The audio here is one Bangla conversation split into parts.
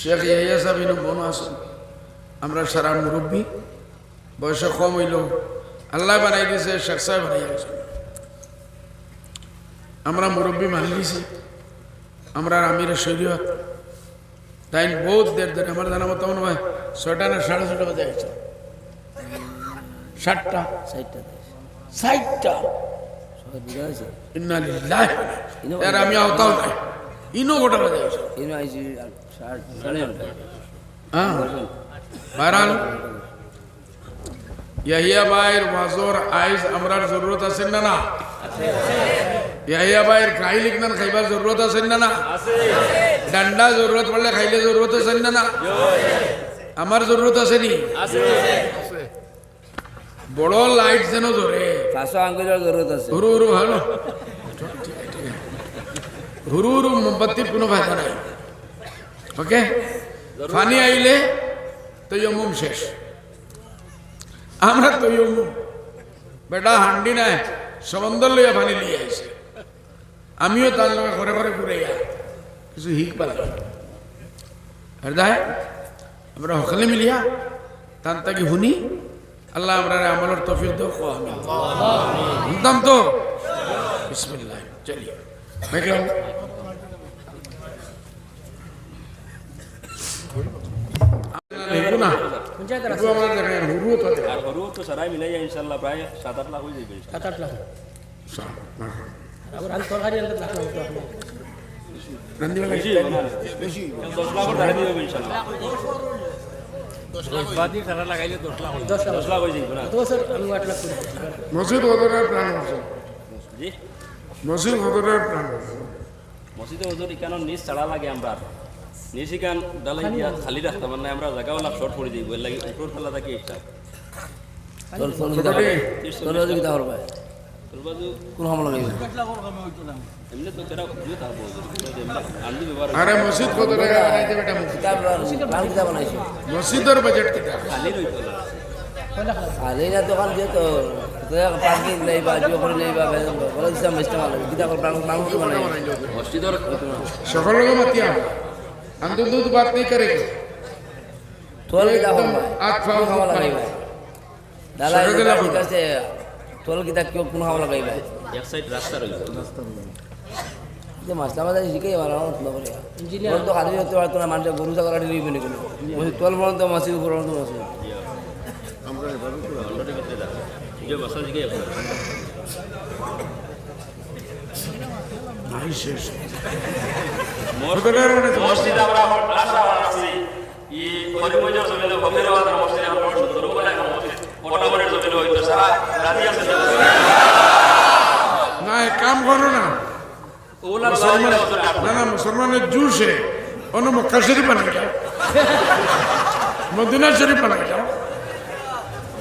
শেখ ইয়াইয়া সাবিন বোন আসুন আমরা সারা মুরব্বী বয়স কম হইল আল্লাহ বানাই দিয়েছে শেখ সাহেব বানাই গেছে আমরা মুরব্বী মানি দিছি আমরা আমির শরীয়ত। তাই বহুত দের ধরে আমার জানা মতো মনে হয় ছয়টা না সাড়ে ছটা বাজে গেছে ষাটটা আমি আওতাও নাই। বাজে গেছে এনে আইসি ষাট সাড়ে ঘণ্টা হ্যাঁ। বাহরাল ইয়াহিয়া ভাইয়ের ওয়াজর আইজ আমরার জরুরত আছে না না? ইয়াহিয়া ভাইয়ের খাই লিখনার খাইবার জরুরত আছে না না? ডান্ডা জরুরত পড়লে খাইলে জরুরত আছে না না? আমার জরুরত আছে নি? বড় লাইট যেন ধরে পাঁচশো জরুরত আছে। হুরু হুরু ভালো হুরু হুরু মোমবাতির কোনো ফায়দা নাই ওকে ফানি আইলে তৈয়মুম শেষ আমরা তৈয়মুম বেটা হান্ডি নাই সমন্দর লইয়া ফানি লিয়ে আইছে আমিও তার লগে ঘরে ঘরে ঘুরে যা কিছু হিক পালাম হৃদয় আমরা সকলে মিলিয়া তান তাকে শুনি আল্লাহ আমরা আমলের তফিক দো শুনতাম তো বিসমিল্লাহ চলিয়ে না একটু আমরা দেখেন হুরু তো। আর হরু তো সারাই মিলাই যায় ইনশাল্লাহ প্রায় সাত আট লাখ হয়ে যাবে সাত আট লাখ আবার আমি তরকারি আনতে লাখ লাগতো রান্দি বেলা বেশি হবে না দশ লাখ দাঁড়িয়ে দিয়ে হবে ইনশাল্লাহ লাখ দশ লাখ হয়ে যাবে না তো স্যার আমি আট লাখ মসজিদ হদরের প্রাণ হচ্ছে জি মসজিদ হদরের প্রাণ হচ্ছে মসজিদে ওজন ইকানোর নিচ ছাড়া লাগে আমরা নিচ ইকান ডালাই দিয়া খালি রাখতাম মানে আমরা জায়গাও লাভ শর্ট করে দিই বই লাগে উপর ফেলা থাকি একটা তোর তোর কিতা তোর বাজু কিতা করবে তোর বাজু কোন হামলা লাগবে এমনি তো তেরা দিয়ে থাকব আন্দি ব্যবহার আরে মসজিদ হদরের বানাইতে বেটা মসজিদ। কিতাব কিতা বানাইছো। মসজিদের বাজেট কিটা খালি রইতো না। না দোকান দিয়ে তো পার্কিং নেই বা জিও করে নেই বা বলে দিচ্ছিলাম ইস্তেমাল কিতা করে প্রাণ প্রাণ কি বানাই। মসজিদের সকল লোক মাতিয়া। हम तो दूध बात नहीं करेंगे তোর কিতা একদম করবে আট ফাও কোন হামলা লাগাইবে দাদা সকালে লাগাবো। ঠিক আছে তোর কিতা কেউ কোন হামলা লাগাইবে এক সাইড রাস্তা রইতো যে মাছটা আমাদের শিখে বানানো হতো করে ইঞ্জিনিয়ার তো খালি হতে পারতো না মানুষের গরু ছাগল আটি দিবি না কোনো তোর মনে তো মাসির উপর তো মাসি যে বসা জিগে নাই শেষ মসজিদ আমরা আশা আছি ভবিরবাদ মসজিদ আমরা সুন্দর বলে একটা মসজিদ মোটামুটি জমিনে হইতো সারা রাজি আছে না এক কাম করো না। মুসলমান না না মুসলমানের জুসে অন্য মক্কা শরীফ বানাই যাও মদিনা শরীফ বানাই যাও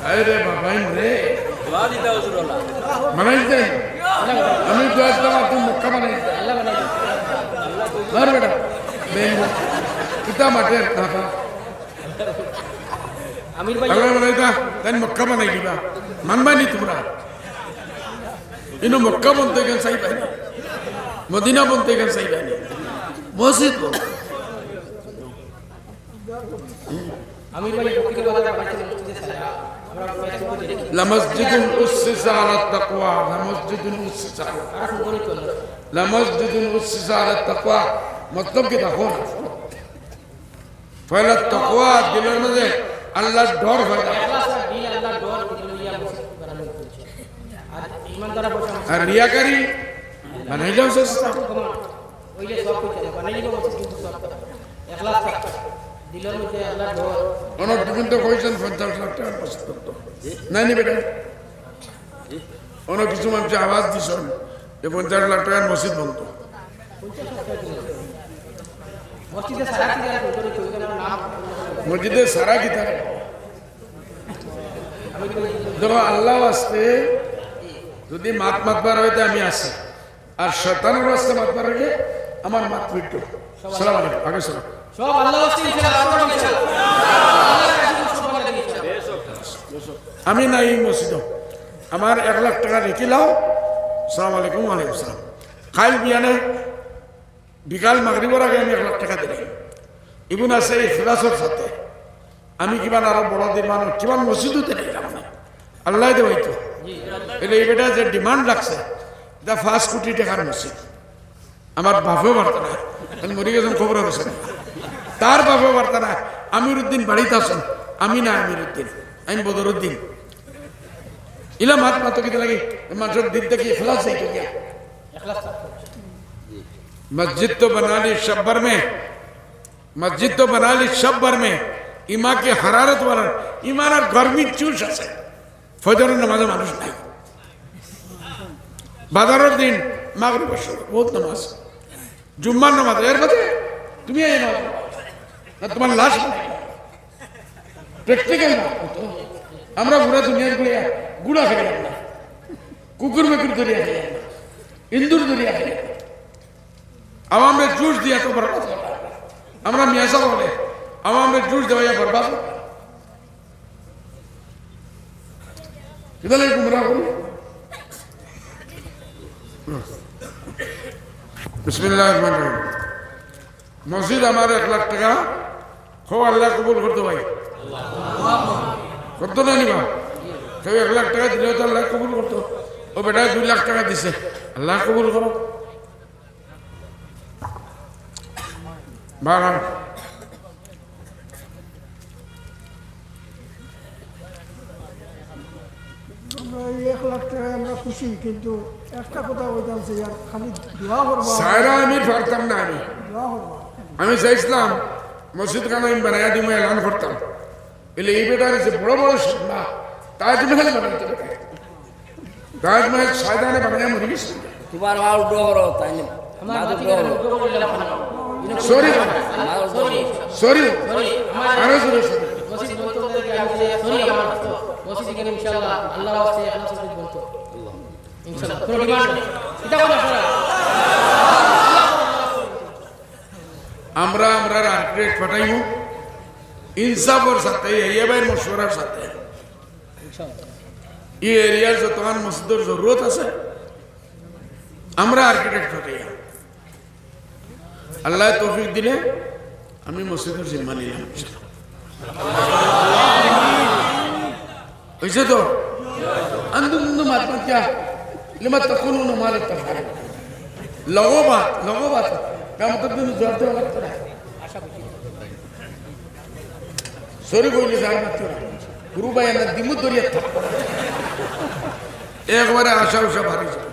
আরে বাবা রে। দোয়া দিতে হুজুর ওলা বানাই দে আমি তো আসলাম আর তুই মক্কা বানাই দে আল্লাহ বানাই দিন। ধর বেটা বেঙ্গ কিতা মাঠে দাদা আমির ভাই আল্লাহ বানাই দা তাই মক্কা বানাই দিবা মানবা নি তোমরা ইনো মক্কা لمسجد أسس على التقوى لمسجد أسس على আর শুনবো চলো لمسجد أسس على التقوى مطلب كده هون فعل التقوى দিলের মধ্যে আল্লাহর ডর ফয়দা আল্লাহ স্যার দিন আল্লাহ ডর দিল ইয়া মসজিদ বানানো হচ্ছে আর ইমানদারা বসে আর রিয়াকারি বানাই যাও চেষ্টা কমান ওই যে সব কিছু বানাই দিব মসজিদ কিন্তু সব কথা এখলাস অনেক কিন্তু কইছেন পঞ্চাশ লাখ টাকা করতো নাই নি বেটা? অনেক কিছু মানুষ আওয়াজ দিছেন যে পঞ্চাশ লাখ টাকার মসজিদ বলতো মসজিদে সারা কি থাকে দেখো আল্লাহ আসতে যদি মাত মাতবার হইতে আমি আসি। আর শতানের আসতে মাতবার হইলে আমার মাত ফিরত সালাম আলাইকুম। আগে সালাম। সব আল্লাহ আমি নাই মসজিদ। আমার এক লাখ টাকা রেখে লাও সালাম আলাইকুম, ওয়ালাইকুম সালাম। খাইল বিয়ানে বিকাল মাগরিবর আগে আমি এক লাখ টাকা দিলাম। ইবুন আছে এই ইখলাসের সাথে। আমি কিমান আরও বড় দিন মানুষ কিমান মসজিদতে নিলাম না আল্লাহ দে হইতো এলে এই বেটা যে ডিমান্ড রাখছে, এটা পাঁচ কোটি টাকার মসজিদ। আমার বাপেও বার্তা না। আমি মরি গেছেন খবর হয়েছে তার বাপেও বার্তা না আমির উদ্দিন বাড়িতে আসেন আমি না আমির উদ্দিন আমি বদর উদ্দিন ইলা মাত মাতো কিতে লাগে মানুষের দিন থেকে ইখলাস হইতো গিয়া এখলাস থাকতো मस्जिद तो बना ली शब्बर में मस्जिद तो बना ली शब्बर में ইমা কে হারারত বলেন ইমান আর গরমি চুষ আছে ফজরের নামাজে মানুষ নাই বাজারের দিন মাগরিব বহুত নামাজ জুম্মার নামাজ এর মধ্যে তুমি এই নামাজ না তোমার লাশ প্র্যাকটিক্যাল আমরা পুরা দুনিয়ার গুড়িয়া গুড়া খেয়ে না কুকুর মেকুর দরিয়া খেয়ে না ইন্দুর দরিয়া খেয়ে আওয়ামে জুস দিয়া তো বরবাদ হবে। আমরা মিয়াসা বলে আওয়ামে জুস দেওয়া বরবাদ হবে। কিদালে গুমরা করি বিসমিল্লাহ রহমান রহিম মসজিদ আমার এক লাখ টাকা হো আল্লাহ কবুল করতে ভাই করতো না নিবা? কেউ এক লাখ টাকা দিলেও তো আল্লাহ কবুল করতো। ও বেটা দুই লাখ টাকা দিছে। আল্লাহ কবুল করো। বাগান এক লাখ টাকায় আমরা খুশি কিন্তু একটা কথা বলতাম যে খালি দোয়া করবা। সায়রা আমি পারতাম না আমি। আমি চাইছিলাম মসজিদ খানা আমি বানাইয়া দিব এলান করতাম। এলে এই বেটার যে বড় বড় সন্ধ্যা তাজমহল বানাইতে পারে তাজমহল সায়দানে বানাইয়া মরে গেছে তোমার মা উদ্রো করো তাই না। সরি। সরি। সরি, আরও সরি মসজিদ বলতো ওদেরকে আমি যে সরি আমার মসজিদ এখানে ইনশাআল্লাহ আল্লাহ। ইনশাআল্লাহ। কোনো ডিমান্ড এটা কথা আমরা আমরা আপগ্রেড ফাটাইও ইনসাফের সাথে এবার মশওয়ার সাথে। এই এরিয়ার যত মসজিদের জরুরত আছে, আমরা আর্কিটেক্ট ফাটাইয়া আল্লাহ তৌফিক দিলে আমি মসজিদের জিম্মা নিলাম। হয়েছে তো? আনন্দ মাত্মা কে লিমা তখন মালের তফার লগবাত লগবাত تفعلون লগো বাত লগো বাত কাম তো তুমি জোর দেওয়া লাগতো না সরি কইলে যার মাত্র গুরু ভাই না দিমু দরিয়া থাক একবারে আশা উষা ভারী যাবে।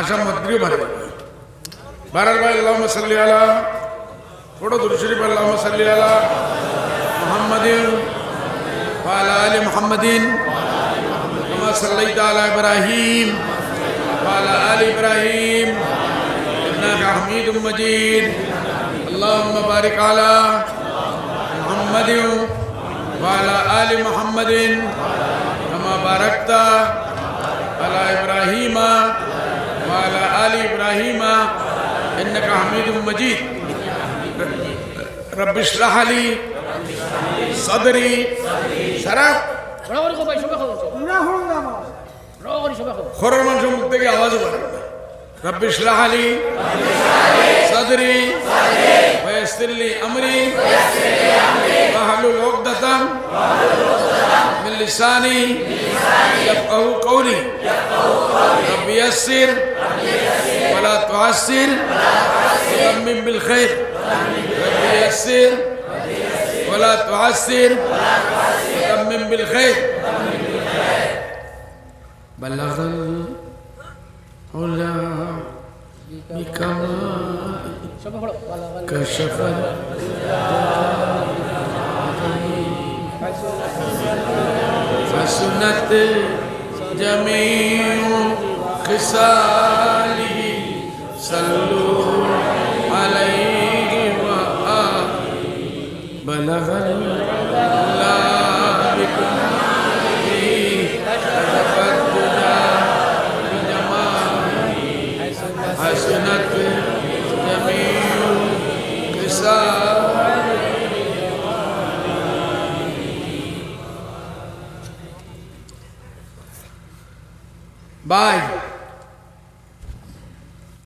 আশা মদ্রিও ভারী যাবে। বারার ভাই আল্লাহ সাল্লি আলা ফটো দুরু শরীফ আল্লাহ সাল্লি আলা মুহাম্মাদিন وعلى آل محمد كما صليت على إبراهيم وعلى آل إبراهيم إنك حميد مجيد اللهم بارك على محمد وعلى آل محمد كما باركت على إبراهيم وعلى آل إبراهيم إنك حميد مجيد رب اشرح لي صدري شرف রো করি সবাই সবাই খাবো আমরা হল না আমার রো করি সবাই খাবো খরর মানুষের মুখ থেকে আওয়াজ করে رب اشرح لي صدري ويسر لي أمري واحلل عقدة من لساني يفقه قولي. رب يسر ولا تعسر وتمم بالخير. رب يسر ولا تعسر وتمم بالخير. بلغ العلا بكمال كشف فسنت جميع خصاله صلوا